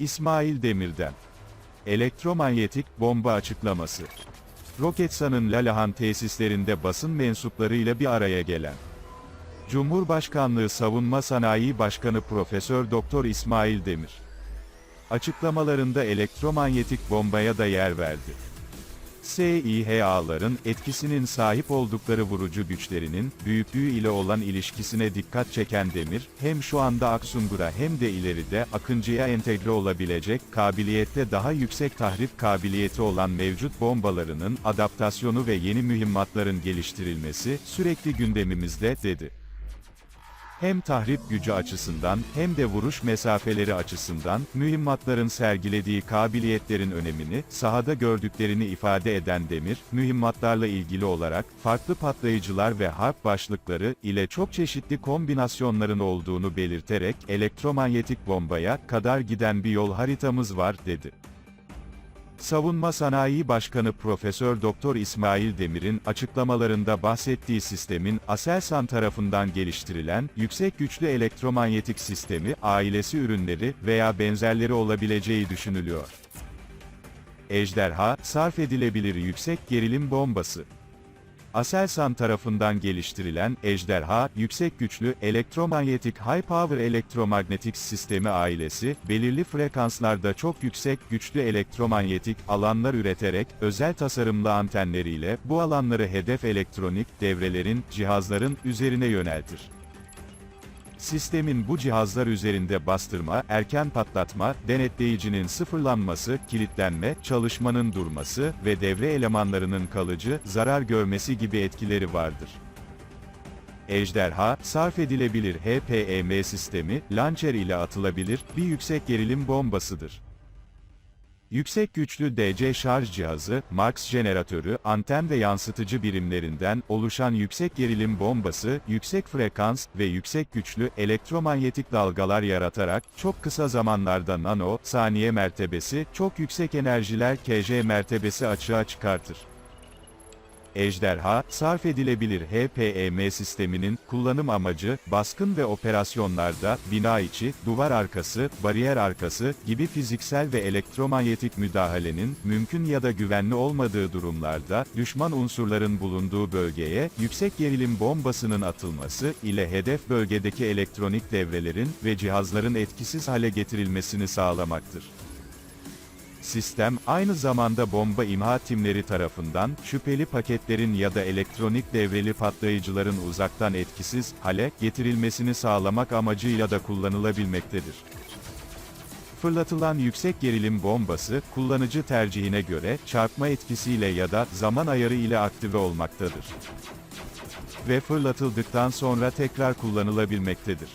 İsmail Demir'den. Elektromanyetik bomba açıklaması. Roketsan'ın Lalahan tesislerinde basın mensuplarıyla bir araya gelen Cumhurbaşkanlığı Savunma Sanayi Başkanı Profesör Doktor İsmail Demir açıklamalarında elektromanyetik bombaya da yer verdi. SİHA'ların etkisinin sahip oldukları vurucu güçlerinin büyüklüğü ile olan ilişkisine dikkat çeken Demir, hem şu anda Aksungur'a hem de ileride Akıncı'ya entegre olabilecek kabiliyette daha yüksek tahrip kabiliyeti olan mevcut bombalarının adaptasyonu ve yeni mühimmatların geliştirilmesi sürekli gündemimizde dedi hem tahrip gücü açısından hem de vuruş mesafeleri açısından mühimmatların sergilediği kabiliyetlerin önemini sahada gördüklerini ifade eden Demir, mühimmatlarla ilgili olarak farklı patlayıcılar ve harp başlıkları ile çok çeşitli kombinasyonların olduğunu belirterek elektromanyetik bombaya kadar giden bir yol haritamız var dedi. Savunma Sanayi Başkanı Profesör Doktor İsmail Demir'in açıklamalarında bahsettiği sistemin Aselsan tarafından geliştirilen yüksek güçlü elektromanyetik sistemi ailesi ürünleri veya benzerleri olabileceği düşünülüyor. Ejderha, sarf edilebilir yüksek gerilim bombası. Aselsan tarafından geliştirilen Ejderha, yüksek güçlü elektromanyetik High Power Electromagnetics sistemi ailesi, belirli frekanslarda çok yüksek güçlü elektromanyetik alanlar üreterek özel tasarımlı antenleriyle bu alanları hedef elektronik devrelerin, cihazların üzerine yöneltir. Sistemin bu cihazlar üzerinde bastırma, erken patlatma, denetleyicinin sıfırlanması, kilitlenme, çalışmanın durması ve devre elemanlarının kalıcı, zarar görmesi gibi etkileri vardır. Ejderha, sarf edilebilir HPEM sistemi, launcher ile atılabilir, bir yüksek gerilim bombasıdır. Yüksek güçlü DC şarj cihazı, Marx jeneratörü, anten ve yansıtıcı birimlerinden oluşan yüksek gerilim bombası, yüksek frekans ve yüksek güçlü elektromanyetik dalgalar yaratarak çok kısa zamanlarda nano saniye mertebesi, çok yüksek enerjiler KJ mertebesi açığa çıkartır. Ejderha, sarf edilebilir HPEM sisteminin kullanım amacı, baskın ve operasyonlarda, bina içi, duvar arkası, bariyer arkası gibi fiziksel ve elektromanyetik müdahalenin, mümkün ya da güvenli olmadığı durumlarda, düşman unsurların bulunduğu bölgeye, yüksek gerilim bombasının atılması ile hedef bölgedeki elektronik devrelerin ve cihazların etkisiz hale getirilmesini sağlamaktır. Sistem, aynı zamanda bomba imha timleri tarafından, şüpheli paketlerin ya da elektronik devreli patlayıcıların uzaktan etkisiz hale getirilmesini sağlamak amacıyla da kullanılabilmektedir. Fırlatılan yüksek gerilim bombası, kullanıcı tercihine göre, çarpma etkisiyle ya da zaman ayarı ile aktive olmaktadır. Ve fırlatıldıktan sonra tekrar kullanılabilmektedir.